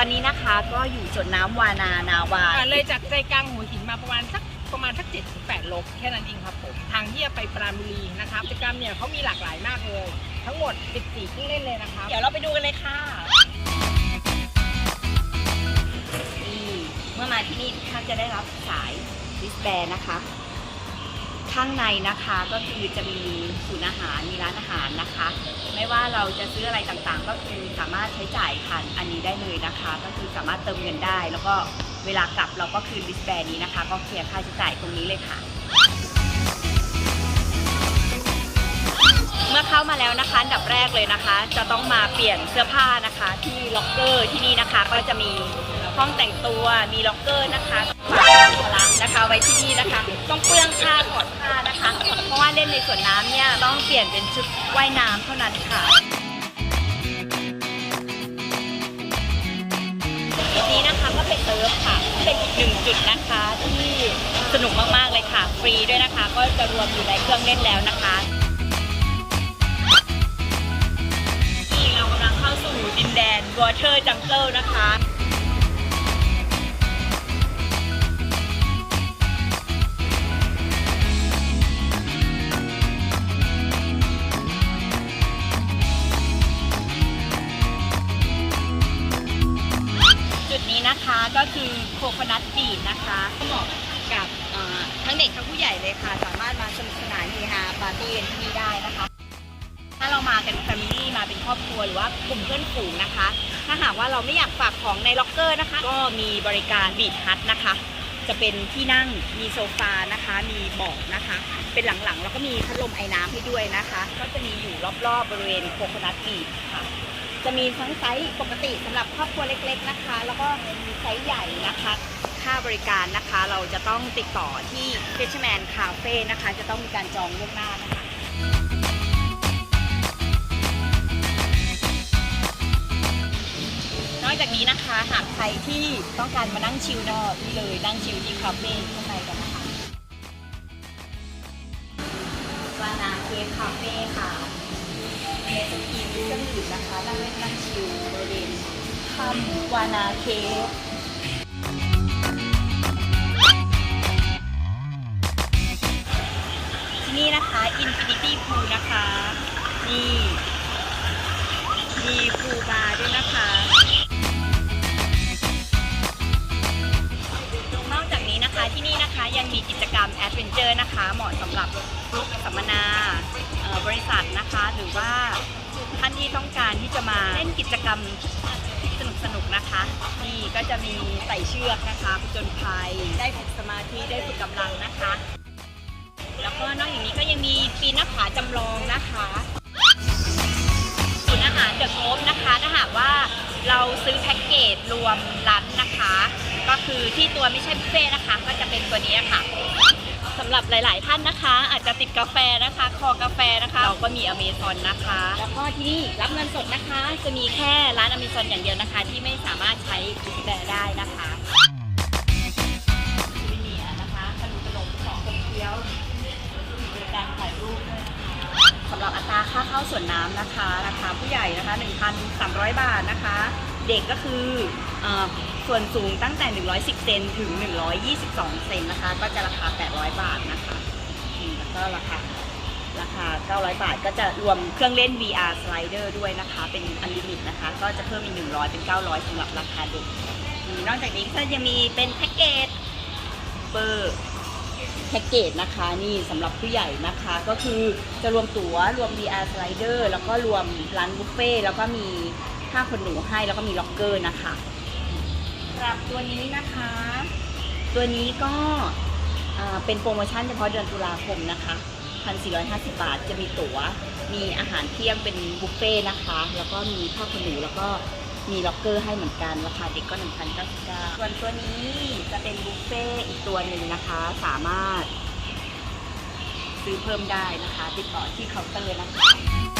ตอนนี้นะคะก็อยู่สวนน้ำวานานาวาอ่าเลยจากใจกลางหัวหินมาประมาณสักประมาณสักเจ็ดถึงแปดโลแค่นั้นเองครับผมทางที่จะไปปราณบุรีนะครับกิจกรรมเนี่ยเขามีหลากหลายมากเลย ทั้งหมด 14เครื่องเล่นเลยนะครับเดี๋ยวเราไปดูกันเลยค่ะนี่เมื่อมาที่นี่ท่านจะได้รับสายริสแบนนะคะ ข้างในนะคะก็คือจะมีศูนย์อาหารมีร้านอาหารนะคะ ไม่ว่าเราจะซื้ออะไรต่างๆ ก็คือสามารถใช้จ่ายผ่านอันนี้ได้เลยนะคะ ก็คือสามารถเติมเงินได้ แล้วก็เวลากลับเราก็คืนริสแบนนี้นะคะ ก็เคลียร์ค่าใช้จ่ายตรงนี้เลยค่ะ เมื่อเข้ามาแล้วนะคะดับแรกเลยนะคะ จะต้องมาเปลี่ยนเสื้อผ้านะคะ ที่ล็อกเกอร์ที่นี่นะคะ ก็จะมีห้องแต่งตัวมีล็อกเกอร์นะคะากสัมภาระนะคะไว้ที่นี่นะคะ ต้องเปลื้องผ้าถอดผ้านะคะ เพราะว่าเล่นในสวนน้ำเนี่ยต้องเปลี่ยนเป็นชุดว่ายน้ำเท่านั้นค่ะจุดนี้นะคะก็เป็นเซิร์ฟค่ะ เป็นอีกหนึ่งจุดนะคะที่สนุกมากๆเลยค่ะ ฟรีด้วยนะคะ ก็จะรวมอยู่ในเครื่องเล่นแล้วนะคะที่เรากำลังเข้าสู่ดินแดน Water Jungle นะคะ นะคะก็คือโคโคนัทบีดนะคะเหมาะกับทั้งเด็กทั้งผู้ใหญ่เลยค่ะ สามารถมาสนุกสนานเฮฮาปาร์ตี้กันที่นี่ได้นะคะ ถ้าเรามากันแฟมิลี่มาเป็นครอบครัวหรือว่ากลุ่มเพื่อนฝูงนะคะ ถ้าหากว่าเราไม่อยากฝากของในล็อกเกอร์นะคะ ก็มีบริการบีดฮัทนะคะ จะเป็นที่นั่งมีโซฟานะคะ มีเบาะนะคะ เป็นหลังๆ แล้วก็มีพัดลมไอ้น้ำให้ด้วยนะคะ ก็จะมีอยู่รอบๆบริเวณโคโคนัทบีดค่ะ จะมีทั้งไซส์ปกติสำหรับครอบครัวเล็ก ๆนะคะ แล้วก็มีไซส์ใหญ่นะคะ ค่าบริการนะคะเราจะต้องติดต่อที่ Fisherman Cafe นะคะ จะต้องมีการจองล่วงหน้านะคะนอกจากนี้นะคะหากใครที่ต้องการมานั่งชิลนอกนี่เลยนั่งชิลที่คาเฟ่ข้างในกันนะคะวานาเคฟคาเฟ่ค่ะเนสกีมเครื่อง นะคะนั่งเล่นนั่งชิลบริเวณถ้ำวานาเคฟที่นี่นะคะ Infinity Pool นะคะ นี่มีพูลบาร์ด้วยนะคะนอกจากนี้นะคะที่นี่นะคะยังมีกิจกรรมแอดเวนเจอร์นะคะ เหมาะสำหรับกลุ่มสัมมนาบริษัทนะคะหรือว่า ท่านที่ต้องการที่จะมาเล่นกิจกรรมสนุกสนุกๆนะคะ นี่ก็จะมีใส่เชือกนะคะผจญภัยได้ฝึกสมาธิได้ฝึกกำลังนะคะ แล้วก็นอกจากนี้ก็ยังมีปีนหน้าผาจำลองนะคะศูนย์อาหารเดอะโกฟนะคะถ้าหากว่าเราซื้อแพ็กเกจรวมรันนะคะ ก็คือที่ตัวไม่ใช่บุฟเฟ่นะคะ ก็จะเป็นตัวนี้ค่ะ สำหรับหลาย ๆ ท่านนะคะ อาจจะติดกาแฟนะคะ คอกาแฟนะคะ เราก็มีอเมซอนนะคะ แล้วก็ที่นี่รับเงินสดนะคะ จะมีแค่ร้านอเมซอนอย่างเดียวนะคะ ที่ไม่สามารถใช้กาแฟได้นะคะที่นี่นะคะขนมขนมของคนเคี้ยวบริการถ่ายรูปด้วยนะคะสำหรับอัตราค่าเข้าสวนน้ำนะคะราคาผู้ใหญ่นะคะ 1,300 บาทนะคะ เด็กก็คือเอ่อ ส่วนสูงตั้งแต่ 110 เซนถึง 122 เซนนะคะ ก็จะราคา 800 บาทนะคะแล้วก็ราคาราคา 900 บาท ก็จะรวมเครื่องเล่น VR slider ด้วยนะคะ เป็นอันลิมิตนะคะ ก็จะเพิ่มอีก 100 เป็น 900สำหรับราคาเด็กนอกจากนี้ก็ยังมีเป็นแพ็กเกจเบอร์แพ็กเกจนะคะนี่สำหรับผู้ใหญ่นะคะก็คือจะรวมตั๋วรวม VR slider แล้วก็รวมร้านบุฟเฟ่แล้วก็มีค่าขนหนูให้แล้วก็มีล็อกเกอร์นะคะ หรับตัวนี้นะคะ ตัวนี้ก็เป็นโปรโมชั่นเฉพาะเดือนตุลาคมนะคะ 1,450 บาทจะมีตั๋ว มีอาหารเที่ยงเป็นบุฟเฟ่ต์นะคะ แล้วก็มีผ้าขนหนูแล้วก็มีล็อกเกอร์ให้เหมือนกัน ราคาเด็กก็ 1,099ส่วนตัวนี้จะเป็นบุฟเฟ่ต์อีกตัวหนึ่งนะคะ สามารถซื้อเพิ่มได้นะคะ ติดต่อที่เคาน์เตอร์นะคะ